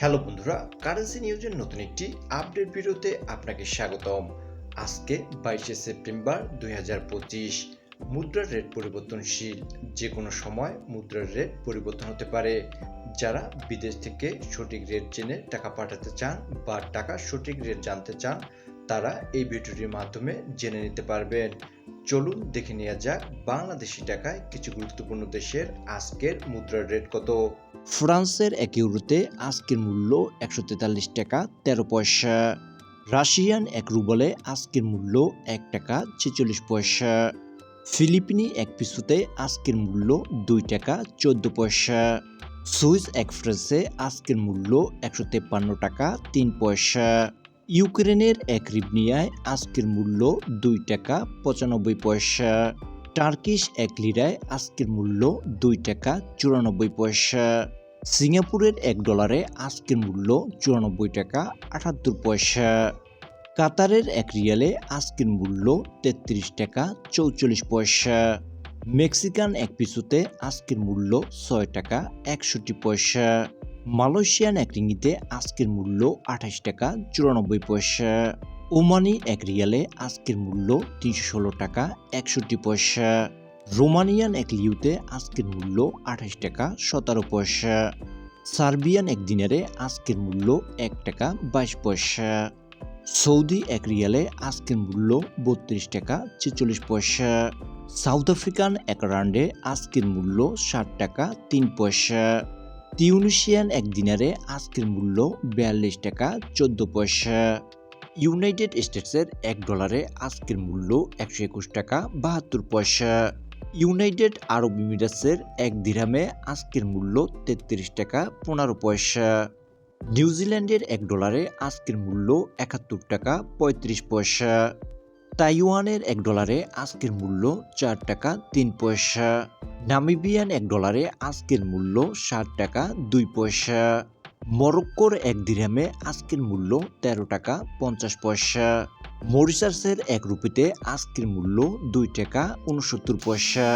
Hello বন্ধুরা, currency নিউজের নতুন একটি আপডেট ভিডিওতে আপনাকে স্বাগতম। আজকে বাইশে সেপ্টেম্বর দুই হাজার পঁচিশ, মুদ্রার রেট পরিবর্তনশীল যে কোনো সময় মুদ্রার রেট পরিবর্তন হতে পারে। যারা বিদেশ থেকে সঠিক রেট জেনে টাকা পাঠাতে চান বা টাকা সঠিক রেট জানতে চান, তারা এই ভিডিওটির মাধ্যমে জেনে নিতে পারবেন। চলুন দেখে নেওয়া যাক বাংলাদেশি টাকায় কিছু গুরুত্বপূর্ণ দেশের আজকের মুদ্রার রেট কত। ফ্রান্সের এক ইউরোতে আজকের মূল্য একশো তেতাল্লিশ টাকা, তেরো পয়সা। রাশিয়ান এক রুবলে আজকের মূল্য এক টাকা, ছেচল্লিশ পয়সা। ফিলিপিনি এক পিসুতে আজকের মূল্য দুই টাকা, চোদ্দ পয়সা। সুইস এক ফ্রেন্সে আজকের মূল্য একশো তেপ্পান্ন টাকা, তিন পয়সা। ইউক্রেনের এক রিবনিয়ায় আজকের মূল্য দুই টাকা পঁচানব্বই পয়সা। টার্কিশ এক লিরায় আজকের মূল্য দুই টাকা চুরানব্বই পয়সা। সিঙ্গাপুরের এক ডলারে আজকের মূল্য চুরানব্বই টাকা আটাত্তর পয়সা। কাতারের এক রিয়ালে আজকের মূল্য তেত্রিশ টাকা চৌচল্লিশ পয়সা। মেক্সিকান এক পিসুতে আজকের মূল্য ছয় টাকা একষট্টি পয়সা। মালয়েশিয়ান এক রিঙ্গিতে আজকের মূল্য আঠাশ টাকা চুরানব্বই পয়সা। ওমানি এক রিয়ালে আজকের মূল্য তিনশো ষোলো টাকা একষট্টি পয়সা। রোমানিয়ান এক লিউতে আজকের মূল্য আঠাশ টাকা সতেরো পয়সা। সার্বিয়ান এক দিনারে আজকের মূল্য এক টাকা বাইশ পয়সা। সৌদি এক রিয়ালে আজকের মূল্য বত্রিশ টাকা ছেচল্লিশ পয়সা। সাউথ আফ্রিকান এক রান্ডে আজকের মূল্য ষাট টাকা তিন পয়সা। তিউনিশিয়ান এক দিনারে আজকের মূল্য বিয়াল্লিশ টাকা চোদ্দ পয়সা। ইউনাইটেড স্টেটসের এক ডলারে আজকের মূল্য একশো একুশ টাকা বাহাত্তর পয়সা। ইউনাইটেড আরব ইমিরেটসের এক দিরামে আজকের মূল্য তেত্রিশ টাকা পনেরো পয়সা। নিউজিল্যান্ডের এক ডলারে আজকের মূল্য একাত্তর টাকা পঁয়ত্রিশ পয়সা। তাইওয়ানের এক ডলারে আজকের মূল্য চার টাকা তিন পয়সা। নামিবিয়ান এক ডলারে আজকের মূল্য ষাট টাকা দুই পয়সা। মরক্কোর এক দিরহামে আজকের মূল্য তেরো টাকা পঞ্চাশ পয়সা। মরিশাসের এক রুপিতে আজকের মূল্য দুই টাকা উনসত্তর পয়সা।